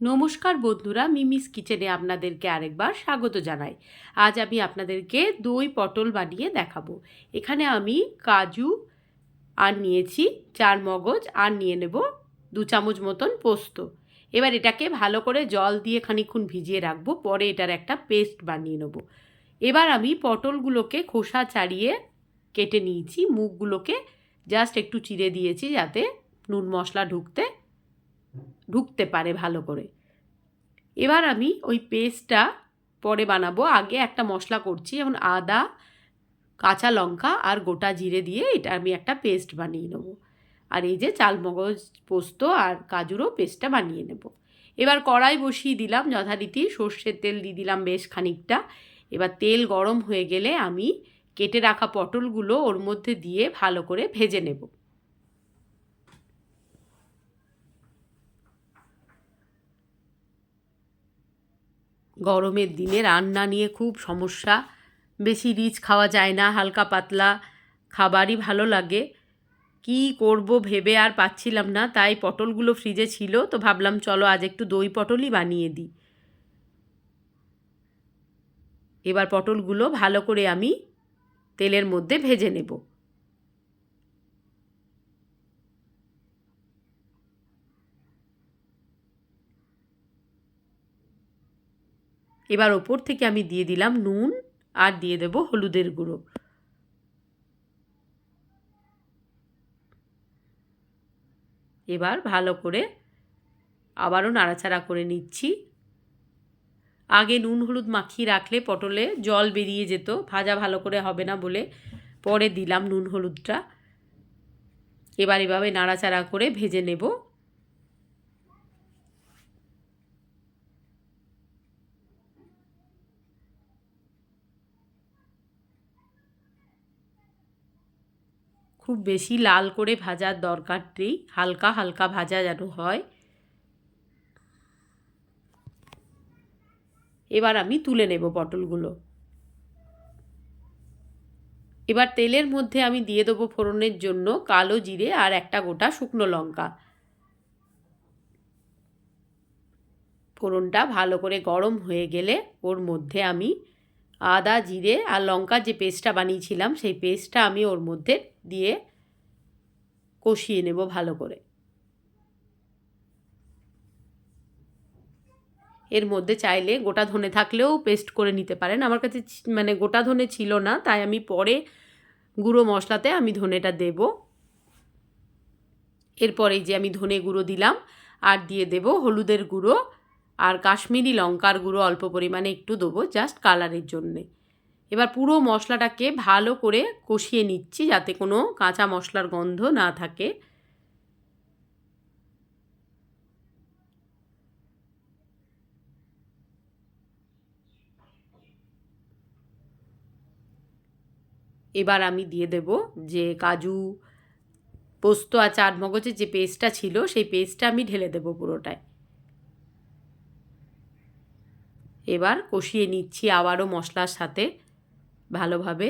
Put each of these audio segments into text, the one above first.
নমস্কার বন্ধুরা, মিমিস কিচেনে আপনাদেরকে আরেকবার স্বাগত জানাই। আজ আমি আপনাদেরকে দই পটল বানিয়ে দেখাবো। এখানে আমি কাজু আর নিয়েছি, চার মগজ, আর নিয়ে নেব দু চামচ মতন পোস্ত। এবার এটাকে ভালো করে জল দিয়ে খানিক্ষণ ভিজিয়ে রাখব, পরে এটার একটা পেস্ট বানিয়ে নেব। এবার আমি পটলগুলোকে খোসা ছাড়িয়ে কেটে নিয়েছি মুখগুলোকে জাস্ট একটু চিড়ে দিয়েছি যাতে নুন মশলা ঢুকতে ঢুকতে পারে ভালো করে। এবার আমি ওই পেস্টটা পরে বানাবো। আগে একটা মশলা করছি, যেমন আদা, কাঁচা লঙ্কা আর গোটা জিরে দিয়ে এটা আমি একটা পেস্ট বানিয়ে নেব। আর এই যে চালমগজ পোস্ত আর কাজুরও পেস্টটা বানিয়ে নেব। এবার কড়াই বসিয়ে দিলাম যথারীতি, সর্ষের তেল দিয়ে দিলাম বেশ খানিকটা। এবার তেল গরম হয়ে গেলে আমি কেটে রাখা পটলগুলো ওর মধ্যে দিয়ে ভালো করে ভেজে নেব। গরমের দিনে রান্না নিয়ে খুব সমস্যা। বেশি রিচ খাওয়া যায় না, হালকা পাতলা খাবারই ভালো লাগে। কি করব ভেবে আর পাচ্ছিলাম না, তাই পটলগুলো ফ্রিজে ছিল, তো ভাবলাম চলো আজ একটু দই পটলই বানিয়ে দিই। এবার পটলগুলো ভালো করে আমি তেলের মধ্যে ভেজে নেব। এবার ওপর থেকে আমি দিয়ে দিলাম নুন আর দিয়ে দেব হলুদের গুঁড়ো। এবার ভালো করে আবারও নাড়াচাড়া করে নিচ্ছি। আগে নুন হলুদ মাখিয়ে রাখলে পটলে জল বেরিয়ে যেত, ভাজা ভালো করে হবে না বলে পরে দিলাম নুন হলুদটা। এবার এভাবে নাড়াচাড়া করে ভেজে নেব। খুব বেশি লাল করে ভাজার দরকার নেই, হালকা হালকা ভাজা যেন হয়। এবার আমি তুলে নেব পটলগুলো। এবার তেলের মধ্যে আমি দিয়ে দেবো ফোড়নের জন্য কালো জিরে আর একটা গোটা শুকনো লঙ্কা। ফোড়নটা ভালো করে গরম হয়ে গেলে ওর মধ্যে আমি আদা, জিরে আর লঙ্কার যে পেস্টটা বানিয়েছিলাম, সেই পেস্টটা আমি ওর মধ্যে দিয়ে কষিয়ে নেব ভালো করে। এর মধ্যে চাইলে গোটা ধনে থাকলেও পেস্ট করে নিতে পারেন। আমার কাছে মানে গোটা ধনে ছিল না, তাই আমি পরে গুঁড়ো মশলাতে আমি ধনেটা দেব। এরপরে যে আমি ধনে গুঁড়ো দিলাম, আর দিয়ে দেব হলুদের গুঁড়ো। আর কাশ্মীরি লঙ্কার গুঁড়ো অল্প পরিমাণে একটু দেবো জাস্ট কালারের জন্যে। এবার পুরো মশলাটাকে ভালো করে কষিয়ে নিচ্ছি যাতে কোনো কাঁচা মশলার গন্ধ না থাকে। এবার আমি দিয়ে দেব যে কাজু পোস্ত আর চার মগজের যে পেস্টটা ছিল, সেই পেস্টটা আমি ঢেলে দেবো পুরোটায়। এবার কষিয়ে নিচ্ছি আবারও মশলার সাথে ভালোভাবে।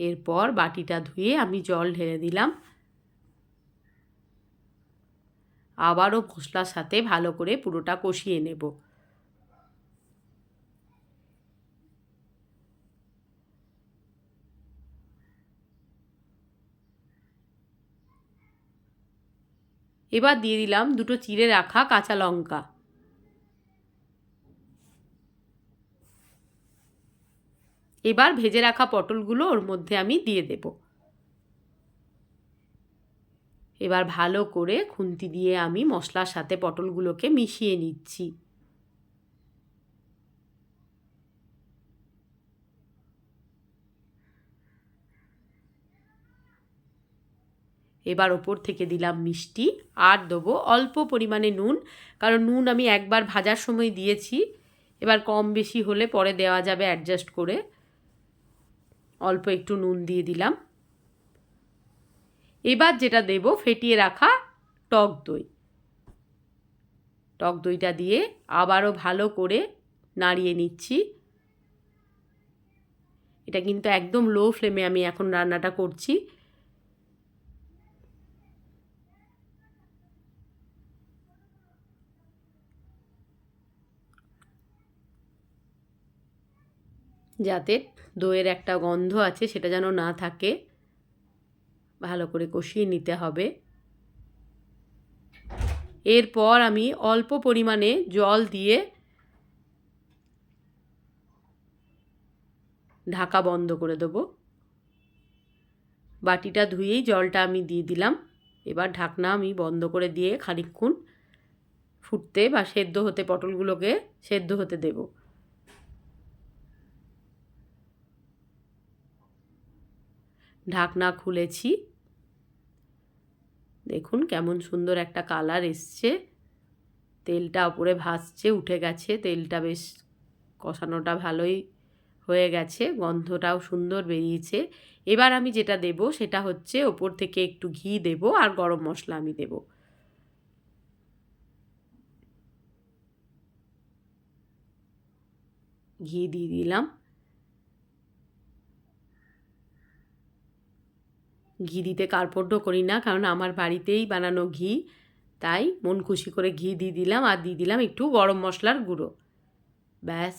এরপর বাটিটা ধুয়ে আমি জল ঢেলে দিলাম। আবারও মশলার সাথে ভালো করে পুরোটা কষিয়ে নেব। এবার দিয়ে দিলাম দুটো চিড়ে রাখা কাঁচা লঙ্কা। এবার ভেজে রাখা পটলগুলো ওর মধ্যে আমি দিয়ে দেব। এবার ভালো করে খুন্তি দিয়ে আমি মশলার সাথে পটলগুলোকে মিশিয়ে নিচ্ছি। এবার ওপর থেকে দিলাম মিষ্টি। আর দেবো অল্প পরিমাণে নুন, কারণ নুন আমি একবার ভাজার সময় দিয়েছি। এবার কম বেশি হলে পরে দেওয়া যাবে অ্যাডজাস্ট করে। অল্প একটু নুন দিয়ে দিলাম। এবার যেটা দেব ফেটিয়ে রাখা টক দই। টক দইটা দিয়ে আবারও ভালো করে নাড়িয়ে নিচ্ছি। এটা কিন্তু একদম লো ফ্লেমে আমি এখন রান্নাটা করছি। যাতে দইয়ের একটা গন্ধ আছে, সেটা যেন না থাকে। ভালো করে কষিয়ে নিতে হবে। এরপর আমি অল্প পরিমাণে জল দিয়ে ঢাকা বন্ধ করে দেবো। বাটিটা ধুয়েই জলটা আমি দিয়ে দিলাম। এবার ঢাকনা আমি বন্ধ করে দিয়ে খানিকক্ষণ ফুটতে বা সেদ্ধ হতে, পটলগুলোকে সেদ্ধ হতে দেব। ঢাকনা খুলেছি। দেখুন কেমন সুন্দর একটা কালার এসছে। তেলটা ওপরে ভাসছে, উঠে গেছে। তেলটা বেশ কষানোটা ভালোই হয়ে গেছে, গন্ধটাও সুন্দর বেরিয়েছে। এবার আমি যেটা দেব সেটা হচ্ছে ওপর থেকে একটু ঘি দেব আর গরম মশলা আমি দেব। ঘি দিয়ে দিলাম। ঘি দিতে কার্পণ্য করি না, কারণ আমার বাড়িতেই বানানো ঘি। তাই মন খুশি করে ঘি দিয়ে দিলাম আর দিয়ে দিলাম একটু গরম মশলার গুঁড়ো। ব্যাস।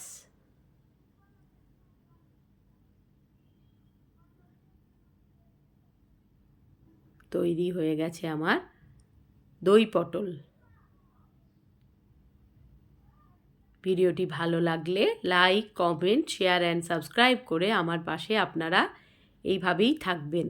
তৈরি হয়ে গেছে আমার দই পটল। ভিডিওটি ভালো লাগলে like, comment, share and subscribe করে আমার পাশে আপনারা এইভাবেই থাকবেন।